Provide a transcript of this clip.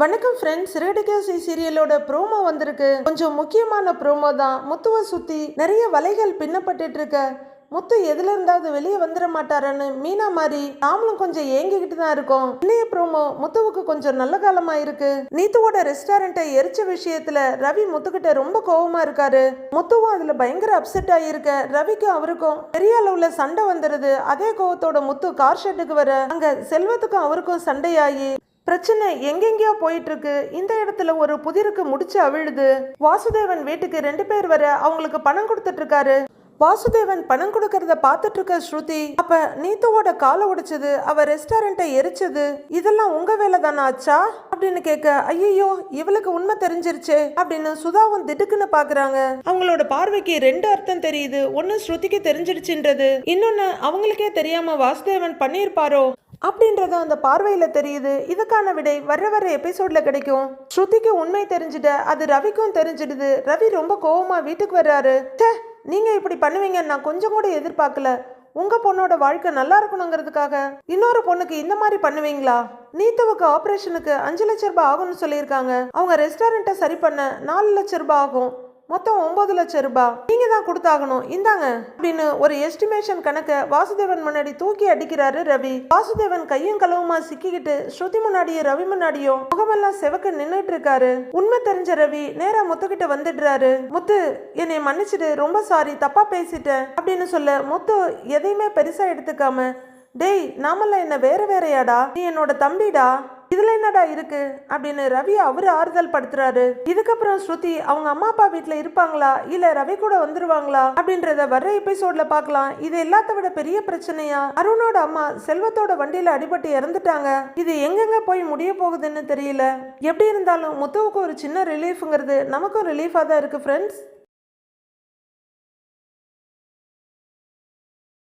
வணக்கம் friends சிறகடிக்காசி சீரியலோட promo வந்திருக்கு. கொஞ்சம் முக்கியமான ப்ரோமோ தான். முத்துவை சுத்தி நிறைய வலைகள் பின்னப்பட்டு இருக்க. முத்து எதுல இருந்தாவது வெளியே வந்துட மாட்டாரன்னு மீனா மாதிரி நாமளும் கொஞ்சம் ஏங்கிக்கிட்டு தான் இருக்கோம். இன்னைய ப்ரோமோ முத்துவுக்கு கொஞ்சம் நல்ல காலமா இருக்கு. நீத்துவோட ரெஸ்டாரண்ட்டை எரிச்ச விஷயத்துல ரவி முத்துக்கிட்ட ரொம்ப கோவமா இருக்காரு. முத்துவும் அதுல பயங்கர அப்செட் ஆகியிருக்க ரவிக்கும் அவருக்கும் பெரிய அளவுல சண்டை வந்துருது. அதே கோவத்தோட முத்து கார் ஷெட்டுக்கு வர அங்க செல்வத்துக்கும் அவருக்கும் சண்டையாகி பிரச்சனை எங்கெங்கேயோ போயிட்டு இருக்கு இந்த இடத்துல ஒரு புதிருக்கு முடிச்சு அவிழுது. வாசுதேவன் வீட்டுக்கு ரெண்டு பேர் வர அவங்களுக்கு பணம் கொடுத்துட்டு இருக்காரு வாசுதேவன் பணம் கொடுக்கறத பார்த்துட்டு இருக்க ஸ்ருதி அப்ப நீத்துவோட காலை உடைச்சது அவ ரெஸ்டாரண்ட்டை எரிச்சது. இதெல்லாம் உங்க வேலை தானே ஆச்சா அப்படின்னு கேட்க ஐயோ இவளுக்கு உண்மை தெரிஞ்சிருச்சே அப்படின்னு சுதாவும் திடுக்குன்னு பாக்குறாங்க. அவங்களோட பார்வைக்கு ரெண்டு அர்த்தம் தெரியுது. ஒன்னு ஸ்ருதிக்கு தெரிஞ்சிருச்சுன்றது இன்னொன்னு அவங்களுக்கே தெரியாம வாசுதேவன் பண்ணியிருப்பாரோ? அப்படின்றது அந்த பார்வையில் தெரியுது. இதுக்கான விடை வர வர எபிசோடில் கிடைக்கும். ஸ்ருதிக்கு உண்மை தெரிஞ்சுட அது ரவிக்கும் தெரிஞ்சிடுது. ரவி ரொம்ப கோவமாக வீட்டுக்கு வர்றாரு. சே நீங்கள் இப்படி பண்ணுவீங்கன்னு நான் கொஞ்சம் கூட எதிர்பார்க்கல. உங்க பொண்ணோட வாழ்க்கை நல்லா இருக்கணுங்கிறதுக்காக இன்னொரு பொண்ணுக்கு இந்த மாதிரி பண்ணுவீங்களா? நீத்துவுக்கு ஆபரேஷனுக்கு அஞ்சு லட்ச ரூபாய் ஆகும்னு சொல்லியிருக்காங்க. அவங்க ரெஸ்டாரண்ட்டை சரி பண்ண நாலு லட்ச ரூபாய் ஆகும். மொத்தம் ஒன்பது லட்சம் ரூபாய். தான் கொடுத்தாகணும். இந்தாங்க. அப்படின்னு ஒரு எஸ்டிமேஷன் கணக்க வாசுதேவன் முன்னாடி தூக்கி அடிக்கிறாரு ரவி. வாசுதேவன் கையும் களவுமா சிக்கிக்கிட்டு ஸ்ருதி முன்னாடியும் ரவி முன்னாடியும் முகமெல்லாம் செவக்க நின்றுட்டு இருக்காரு உண்மை தெரிஞ்ச ரவி நேரா முத்துக்கிட்ட வந்துடுறாரு. முத்து என்னை மன்னிச்சிடு. ரொம்ப சாரி தப்பா பேசிட்டேன். அப்படின்னு சொல்ல முத்து எதையுமே பெருசா எடுத்துக்காம டேய் நாமெல்லாம் என்ன வேற வேறையாடா? நீ என்னோட தம்பிடா? இதுல என்னடா இருக்கு? அப்படின்னு ரவி அவரு ஆறுதல் படுத்துறாரு. இதுக்கப்புறம் ஸ்ருதி அவங்க அம்மா அப்பா வீட்டுல இருப்பாங்களா? இல்ல ரவி கூட வந்துருவாங்களா? அப்படின்றத வர்ற எபிசோட்ல பார்க்கலாம். இது எல்லாத்த விட பெரிய பிரச்சனையா? அருணோட அம்மா செல்வத்தோட வண்டியில அடிபட்டு இறந்துட்டாங்க. இது எங்கெங்க போய் முடிய போகுதுன்னு தெரியல. எப்படி இருந்தாலும் முத்துவுக்கு ஒரு சின்ன ரிலீஃப்ங்கிறது நமக்கும் ரிலீஃபா தான் இருக்கு ஃப்ரெண்ட்ஸ்